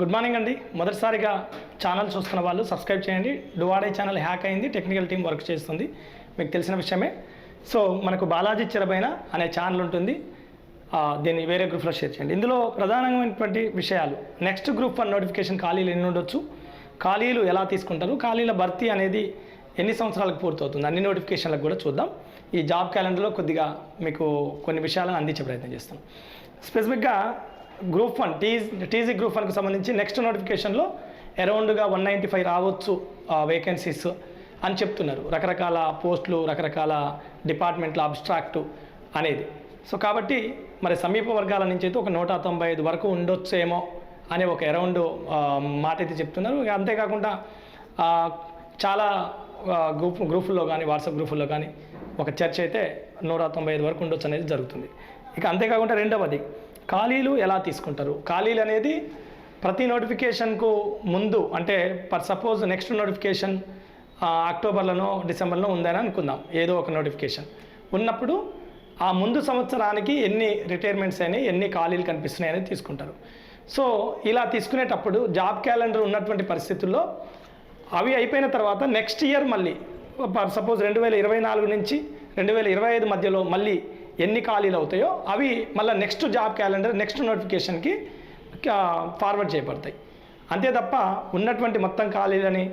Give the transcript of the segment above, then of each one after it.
Good morning అండి. మొదటిసారిగా channel చూస్తున్న వాళ్ళు సబ్స్క్రైబ్ చేయండి. డువాడే ఛానల్ హ్యాక్ అయింది టెక్నికల్ టీం వర్క్ చేస్తుంది. మీకు తెలిసిన విషయమే. సో మనకు బాలాజీ చిరబైన అనే ఛానల్ ఉంటుంది. దీన్ని వేరే గ్రూప్లో షేర్ చేయండి. ఇందులో ప్రధానమైనటువంటి విషయాలు. నెక్స్ట్ గ్రూప్ వన్ నోటిఫికేషన్ ఖాళీలు ఎన్ని ఉండొచ్చు? ఖాళీలు ఎలా తీసుకుంటారు? ఖాళీల భర్తీ అనేది ఎన్ని సంవత్సరాలకు పూర్తవుతుంది? అన్ని నోటిఫికేషన్లకు కూడా చూద్దాం. ఈ జాబ్ క్యాలెండర్లో కొద్దిగా మీకు కొన్ని విషయాలను అందించే ప్రయత్నం చేస్తాం స్పెసిఫిక్గా group one TG TG group వన్కి సంబంధించి నెక్స్ట్ నోటిఫికేషన్లో అరౌండ్గా వన్ నైంటీ ఫైవ్ రావచ్చు వేకెన్సీస్ అని చెప్తున్నారు. రకరకాల పోస్టులు రకరకాల డిపార్ట్మెంట్ల అబ్స్ట్రాక్ట్ అనేది. సో కాబట్టి మరి సమీప వర్గాల నుంచి అయితే ఒక నూట తొంభై ఐదు వరకు ఉండొచ్చేమో అనే ఒక అరౌండ్ మాట అయితే చెప్తున్నారు. ఇక అంతేకాకుండా చాలా గ్రూప్ గ్రూపుల్లో కానీ వాట్సాప్ గ్రూపుల్లో కానీ ఒక చర్చ అయితే నూట తొంభై ఐదు వరకు ఉండొచ్చు అనేది జరుగుతుంది. ఇక అంతేకాకుండా రెండవది ఖాళీలు ఎలా తీసుకుంటారు? ఖాళీలు అనేది ప్రతి నోటిఫికేషన్కు ముందు అంటే పర్ సపోజ్ నెక్స్ట్ నోటిఫికేషన్ అక్టోబర్లోనో డిసెంబర్లో ఉందని అనుకుందాం. ఏదో ఒక నోటిఫికేషన్. ఉన్నప్పుడు ఆ ముందు సంవత్సరానికి ఎన్ని రిటైర్మెంట్స్ అయినాయి ఎన్ని ఖాళీలు కనిపిస్తున్నాయని తీసుకుంటారు. సో ఇలా తీసుకునేటప్పుడు జాబ్ క్యాలెండర్ ఉన్నటువంటి పరిస్థితుల్లో అవి అయిపోయిన తర్వాత నెక్స్ట్ ఇయర్ మళ్ళీ సపోజ్ రెండు వేల ఇరవై నాలుగు నుంచి రెండు వేల ఇరవై ఐదు మధ్యలో మళ్ళీ ఎన్ని ఖాళీలు అవుతాయో అవి మళ్ళీ నెక్స్ట్ జాబ్ క్యాలెండర్ నెక్స్ట్ నోటిఫికేషన్కి ఫార్వర్డ్ చేయబడతాయి. అంతే తప్ప ఉన్నటువంటి మొత్తం ఖాళీలని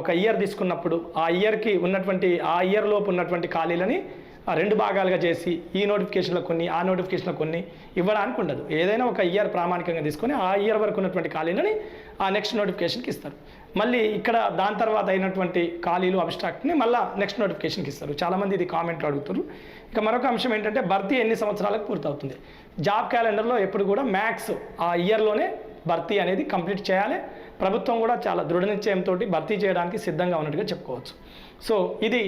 ఒక ఇయర్ తీసుకున్నప్పుడు ఆ ఇయర్కి ఉన్నటువంటి ఆ ఇయర్ లోపు ఉన్నటువంటి ఖాళీలని రెండు భాగాలుగా చేసి ఈ నోటిఫికేషన్లో కొన్ని ఆ నోటిఫికేషన్లో కొన్ని ఇవ్వడానికి ఉండదు. ఏదైనా ఒక ఇయర్ ప్రామాణికంగా తీసుకొని ఆ ఇయర్ వరకు ఉన్నటువంటి ఖాళీలని ఆ నెక్స్ట్ నోటిఫికేషన్కి ఇస్తారు. మళ్ళీ ఇక్కడ దాని తర్వాత అయినటువంటి ఖాళీలు అబ్స్ట్రాక్ట్ని మళ్ళీ నెక్స్ట్ నోటిఫికేషన్కి ఇస్తారు. చాలామంది ఇది కామెంట్లు అడుగుతారు ఇక మరొక అంశం ఏంటంటే భర్తీ ఎన్ని సంవత్సరాలకు పూర్తవుతుంది? జాబ్ క్యాలెండర్లో ఎప్పుడు కూడా మ్యాక్స్ ఆ ఇయర్లోనే భర్తీ అనేది కంప్లీట్ చేయాలి. ప్రభుత్వం కూడా చాలా దృఢ నిశ్చయంతో భర్తీ చేయడానికి సిద్ధంగా ఉన్నట్టుగా చెప్పుకోవచ్చు. సో ఇది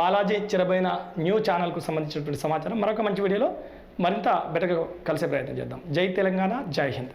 బాలాజీ చిరబైన న్యూ ఛానల్కు సంబంధించినటువంటి సమాచారం. మరొక మంచి వీడియోలో మరింత బెటర్గా కలిసే ప్రయత్నం చేద్దాం. జై తెలంగాణ జై హింద్.